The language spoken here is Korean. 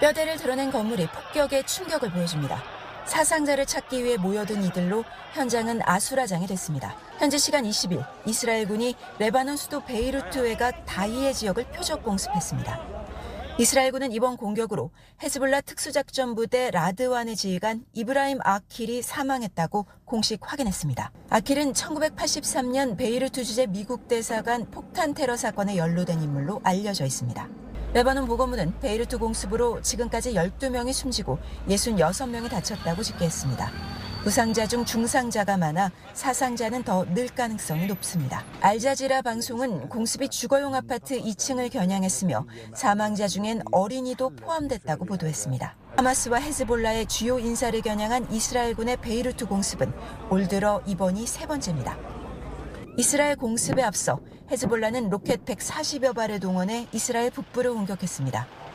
뼈대를 드러낸 건물이 폭격에 충격을 보여줍니다. 사상자를 찾기 위해 모여든 이들로 현장은 아수라장이 됐습니다. 현지 시간 20일 이스라엘군이 레바논 수도 베이루트 외곽 다이의 지역을 표적 공습했습니다. 이스라엘군은 이번 공격으로 헤즈볼라 특수작전부대 라드완의 지휘관 이브라임 아킬이 사망했다고 공식 확인했습니다. 아킬은 1983년 베이루트 주재 미국 대사관 폭탄 테러 사건에 연루된 인물로 알려져 있습니다. 레바논 보건부는 베이루트 공습으로 지금까지 12명이 숨지고 66명이 다쳤다고 집계했습니다. 부상자 중 중상자가 많아 사상자는 더 늘 가능성이 높습니다. 알자지라 방송은 공습이 주거용 아파트 2층을 겨냥했으며 사망자 중엔 어린이도 포함됐다고 보도했습니다. 하마스와 헤즈볼라의 주요 인사를 겨냥한 이스라엘군의 베이루트 공습은 올 들어 이번이 세 번째입니다. 이스라엘 공습에 앞서 헤즈볼라는 로켓 140여 발을 동원해 이스라엘 북부를 공격했습니다.